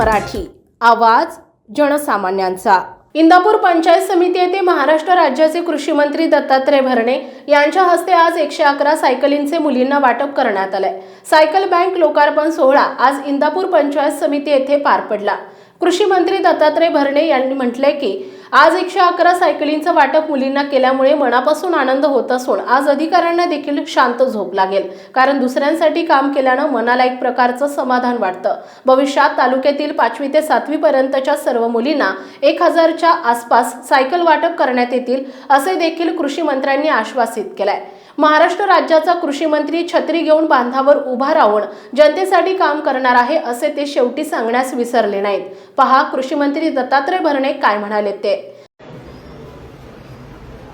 मराठी. आवाज जनसामान्यांचा. इंदापूर पंचायत समिती येथे महाराष्ट्र राज्याचे कृषी मंत्री दत्तात्रय भरणे यांच्या हस्ते आज एकशे अकरा सायकलींचे मुलींना वाटप करण्यात आलंय. सायकल बँक लोकार्पण सोहळा आज इंदापूर पंचायत समिती येथे पार पडला. कृषी मंत्री दत्तात्रय भरणे यांनी म्हटलंय की आज एकशे अकरा सायकलींचं वाटप मुलींना केल्यामुळे मनापासून आनंद होत असून आज अधिकाऱ्यांना देखील शांत झोप लागेल. कारण दुसऱ्यांसाठी काम केल्यानं मनाला एक प्रकारचं समाधान वाटतं. भविष्यात तालुक्यातील पाचवी ते सातवी पर्यंतच्या सर्व मुलींना एक हजारच्या आसपास सायकल वाटप करण्यात येतील असे देखील कृषी मंत्र्यांनी आश्वासित केलंय. महाराष्ट्र राज्याचा कृषी मंत्री छत्री घेऊन बांधावर उभा राहून जनतेसाठी काम करणार आहे असे ते शेवटी सांगण्यास विसरले नाहीत. पहा कृषी मंत्री दत्तात्रय भरणे काय म्हणाले ते?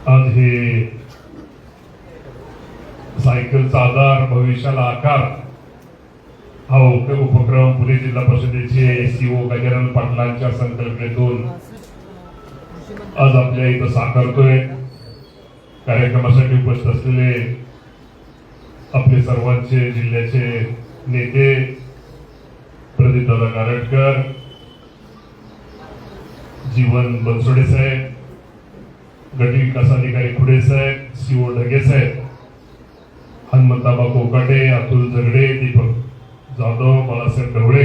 आज हे सायकलचा आधार भविष्याला आकार हा उप- उपक्रम पुणे जिल्हा परिषदेचे सीओ गजानन पाटलांच्या संकल्पनेतून आज आपल्या इथं साकारतोय. कार्यक्रमासाठी उपस्थित असलेले आपले सर्वांचे जिल्ह्याचे नेते प्रदीप दादा गारटकर जीवन बनसोडे साहेब गट विकास अधिकारी खुडे साहेब सीओ ढगे साहेब हनुमंताबा कोकाटे अतुल झगडे दीपक जाधव बाळासाहेब ढवळे.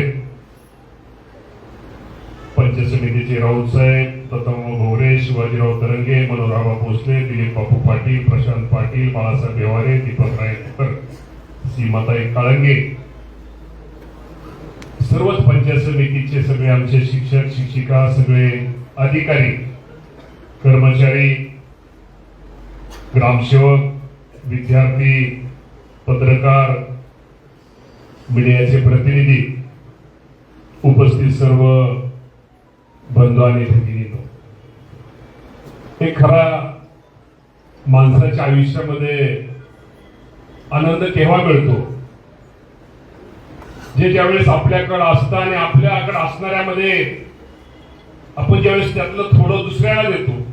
पंचायत समितीचे राऊत साहेब प्रथम भोवरे शिवाजीराव तरंगे मनोहरबा भोसले दिलीप बापू पाटील प्रशांत पाटील बाळासाहेब बेवारे दीपक रायकर सीमाताई काळंगे. सर्वच पंचायत समितीचे सगळे आमचे शिक्षक शिक्षिका सगळे अधिकारी कर्मचारी ग्रामसेवक विद्यार्थी पत्रकार मीडियाचे प्रतिनिधी उपस्थित सर्व बंधू आणि भगिनीनो. हे खरा माणसाच्या आयुष्यामध्ये आनंद केव्हा मिळतो? जे ज्यावेळेस आपल्याकडं असतं आणि आपल्याकडे असणाऱ्यामध्ये आपण ज्यावेळेस त्यातलं थोडं दुसऱ्याला देतो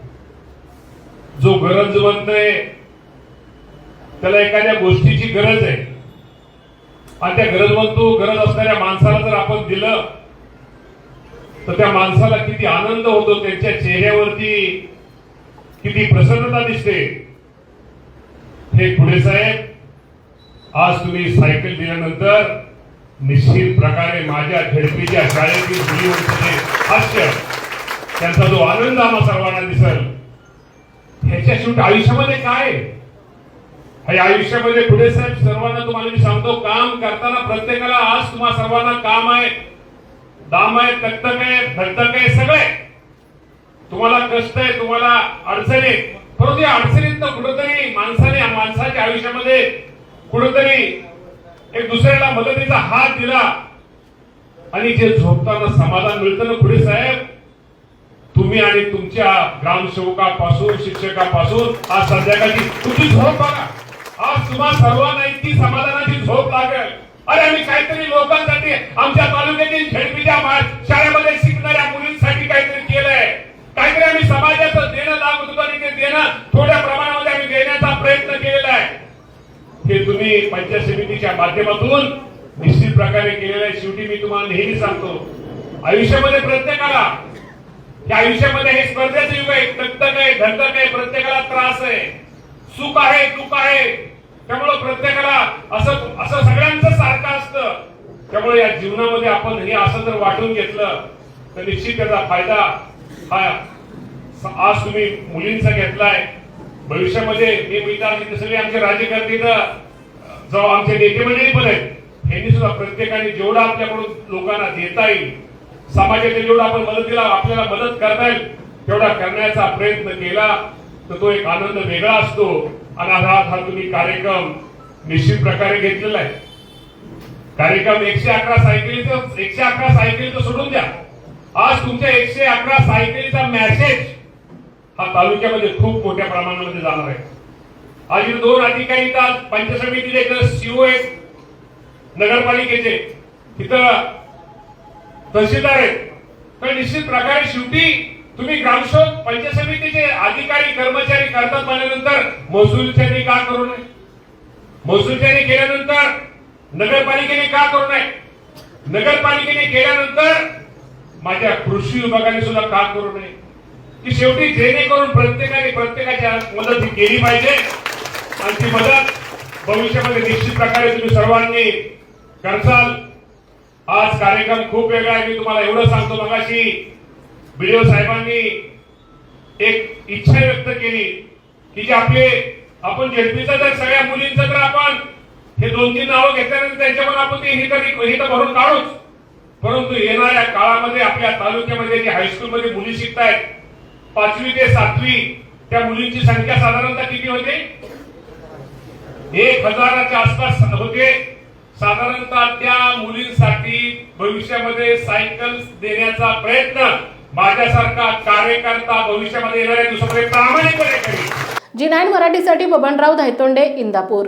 जो गरजवंत आहे त्याला एखाद्या गोष्टीची गरज आहे. आणि त्या गरजवंतो गरज असणाऱ्या माणसाला जर आपण दिलं तर त्या माणसाला किती आनंद होतो त्यांच्या चेहऱ्यावरती किती प्रसन्नता दिसते. हे पुढे साहेब आज तुम्ही सायकल दिल्यानंतर निश्चित प्रकारे माझ्या झडपीच्या शाळेतील मुलीवरचे हास्य त्यांचा जो आनंद आम्हा सर्वांना दिसल ह्याच्या शेवटी आयुष्यामध्ये काय हे आयुष्यामध्ये पुढे साहेब सर्वांना तुम्हाला मी सांगतो काम करताना प्रत्येकाला आज तुम्हा सर्वांना काम आहे. दाम आहे तक्तक आहे धक्तक आहे सगळे तुम्हाला कष्ट आहे तुम्हाला अडचणी आहे. परंतु या अडचणीत कुठंतरी माणसाने माणसाच्या आयुष्यामध्ये कुठंतरी एक दुसऱ्याला मदतीचा हात दिला. आणि जे झोपताना समाधान मिळतं ना पुढे साहेब तुम्ही आणि तुमच्या ग्रामसेवकापासून शिक्षकापासून आज संध्याकाळची तुमची झोप बघा. आज तुम्हा सर्वांना इतकी समाधानाची झोप लागेल. अरे आम्ही काहीतरी लोकांसाठी आमच्या तालुक्यातील झेडपीच्या शाळेमध्ये शिकणाऱ्या मुलींसाठी काहीतरी केलंय. काहीतरी आम्ही समाजाचं देणं लागत होतं आणि ते देणं थोड्या प्रमाणामध्ये आम्ही देण्याचा प्रयत्न केलेला आहे. हे तुम्ही पंचायत समितीच्या माध्यमातून निश्चित प्रकारे केलेलं आहे. शेवटी मी तुम्हाला नेहमी सांगतो आयुष्यामध्ये प्रत्येकाला या आयुष्यामध्ये हे स्पर्धेचं युग आहे. दगदग आहे धगधग आहे प्रत्येकाला त्रास आहे. सुख आहे दुःख आहे. त्यामुळं प्रत्येकाला असं असं सगळ्यांचं सारखं असतं. त्यामुळे या जीवनामध्ये आपण हे असं जर वाटून घेतलं तर निश्चित त्याचा फायदा हा आज तुम्ही मुलींचा घेतलाय. भविष्यामध्ये मी मिळतात सगळे आमचे राज्यकर्ते इथं जो आमचे नेते मंडळी पण आहेत यांनी सुद्धा प्रत्येकाने जेवढा आपल्याकडून लोकांना देता येईल समाजाने जेवढा आपण मदतीला आपल्याला मदत करता येईल तेवढा करण्याचा प्रयत्न केला तर तो एक आनंद वेगळा असतो. आणि हा तुम्ही कार्यक्रम निश्चित प्रकारे घेतलेला आहे. कार्यक्रम एकशे अकरा सायकलीचं एकशे अकरा सायकलीचं सोडून द्या. आज तुमच्या एकशे अकरा सायकलीचा मॅसेज हा तालुक्यामध्ये खूप मोठ्या प्रमाणामध्ये जाणार आहे. आज दोन अधिकारी पंचसमितीचे सीओ आहेत नगरपालिकेचे. तिथं तहसीलदार आहेत. तर निश्चित प्रकारे शेवटी तुम्ही ग्रामसेवक पंचायत समितीचे अधिकारी कर्मचारी करतात म्हणल्यानंतर महसूलच्यानी का करू नये? महसूलच्यानी केल्यानंतर नगरपालिकेने का करू नये? नगरपालिकेने केल्यानंतर माझ्या कृषी विभागाने सुद्धा का करू नये? की शेवटी जेणेकरून प्रत्येकाने प्रत्येकाच्या मदत ही केली पाहिजे. आणि ती मदत भविष्यामध्ये निश्चित प्रकारे तुम्ही सर्वांनी करसाल. आज कार्यक्रम खूप वेगळा आहे. मी तुम्हाला एवढं सांगतो मगाशी. बीडीओ साहेबांनी एक इच्छा व्यक्त केली की जे आपले आपण झेडपीचा जर सगळ्या मुलींचं जर आपण हे दोन तीन नावं घेतल्यानंतर त्यांच्यावर आपण ते हित हित भरून काढूच. परंतु येणाऱ्या काळामध्ये आपल्या तालुक्यामध्ये जे हायस्कूलमध्ये मुली शिकतायत पाचवी ते सातवी त्या मुलींची संख्या साधारणतः किती होते? एक हजाराच्या आसपास होते. साधारणतः त्या मुलींसाठी भविष्यामध्ये सायकल देण्याचा प्रयत्न माझ्यासारखा कार्यकर्ता भविष्यामध्ये येणाऱ्या दिवसामध्ये प्रामाणिकपणे करेल जी नाईन मराठीसाठी बबनराव धायतोंडे इंदापूर.